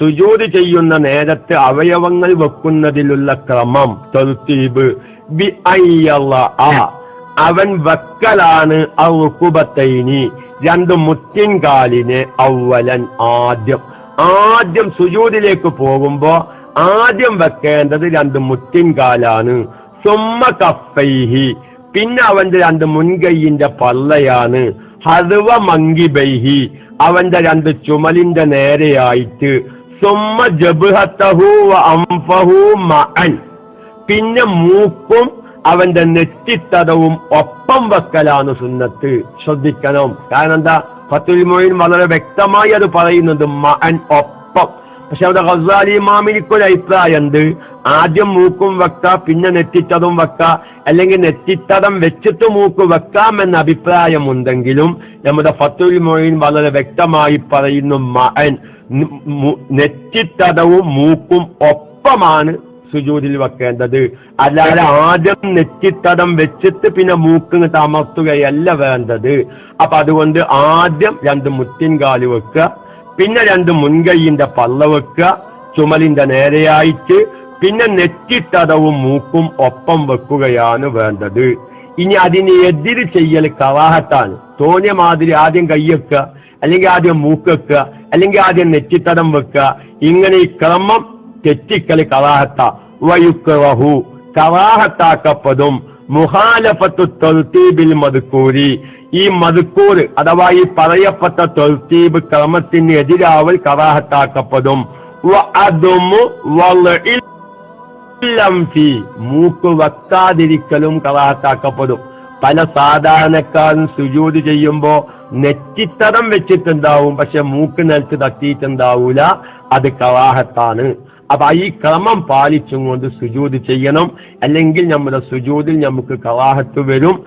സുജൂത് ചെയ്യുന്ന നേരത്തെ അവയവങ്ങൾ വെക്കുന്നതിലുള്ള ക്രമം തർത്തീബ് ബി അവൻ വക്കലാണ് ഔക്കുബത്തൈനി രണ്ട് മുത്തിൻകാലിനെ അവലൻ ആദ്യം. ആദ്യം സുജൂതിലേക്ക് പോകുമ്പോ ആദ്യം വെക്കേണ്ടത് രണ്ട് മുത്തിൻകാലാണ് സുമ്മ കഫൈഹി. പിന്നെ അവന്റെ രണ്ട് മുൻകൈയിന്റെ പള്ളയാണ്. ഹർവ മങ്കിബൈഹി. അവന്റെ രണ്ട് ചുമലിന്റെ നേരെയായിട്ട് പിന്നെ മൂക്കും അവന്റെ നെറ്റിത്തടവും ഒപ്പം വെക്കലാണ് സുന്നത്ത്. ശ്രദ്ധിക്കണം. കാരണം എന്താ? ഫത്തുൽ മൊഴിൻ വളരെ വ്യക്തമായി അത് പറയുന്നത് മഅൻ ഒപ്പം. പക്ഷെ അവിടെ ഹസാലി മാമിനിക്കൊരു അഭിപ്രായം ഉണ്ട് ആദ്യം മൂക്കും വെക്ക പിന്നെ നെറ്റിത്തടം വെക്ക. അല്ലെങ്കിൽ നെറ്റിത്തടം വെച്ചിട്ട് മൂക്ക് വെക്കാം എന്ന അഭിപ്രായമുണ്ടെങ്കിലും നമ്മുടെ ഫത്തുൽ മൊഴിൻ വളരെ വ്യക്തമായി പറയുന്നു മഅൻ. നെറ്റിത്തടവും മൂക്കും ഒപ്പമാണ് സുജൂതിൽ വെക്കേണ്ടത്. അല്ലാതെ ആദ്യം നെറ്റിത്തടം വെച്ചിട്ട് പിന്നെ മൂക്കിന് തമർത്തുകയല്ല വേണ്ടത്. അപ്പൊ അതുകൊണ്ട് ആദ്യം രണ്ട് മുത്തിൻകാൽ വെക്കുക പിന്നെ രണ്ട് മുൻകൈയിന്റെ പള്ള വെക്കുക ചുമലിന്റെ നേരെയായിട്ട് പിന്നെ നെറ്റിത്തടവും മൂക്കും ഒപ്പം വെക്കുകയാണ് വേണ്ടത്. ഇനി അതിന് എതിര് ചെയ്യൽ കവാഹത്താണ്. തോന്നിയ മാതിരി ആദ്യം കൈവെക്കുക അല്ലെങ്കിൽ ആദ്യം മൂക്ക് വെക്കുക അല്ലെങ്കിൽ ആദ്യം നെറ്റിത്തടം വെക്കുക. ഇങ്ങനെ ഈ ക്രമം തെറ്റിക്കൽ കവാഹത്ത. വയുക്കറഹു കവാഹത്താക്കപ്പെടും. മുഹാലഫത്തു തൊൽത്തീബിൽ മതുക്കൂരി ഈ മതുക്കൂർ അഥവാ ഈ പറയപ്പെട്ട തൊൽത്തീബ് ക്രമത്തിന് എതിരാവൽ ഫീ. മൂക്ക് വെക്കാതിരിക്കലും കവാത്താക്കപ്പെടും പല സാധാരണക്കാരൻ സുജൂത് ചെയ്യുമ്പോ നെറ്റിത്തടം വെച്ചിട്ടുണ്ടാവും പക്ഷെ മൂക്ക് നിലത്ത് തട്ടിയിട്ടുണ്ടാവൂല. അത് കവാഹത്താണ്. അപ്പൊ ഈ ക്രമം പാലിച്ചും കൊണ്ട് സുജൂത് ചെയ്യണം. അല്ലെങ്കിൽ നമ്മുടെ സുജൂതിൽ നമുക്ക് കവാഹത്ത് വരും.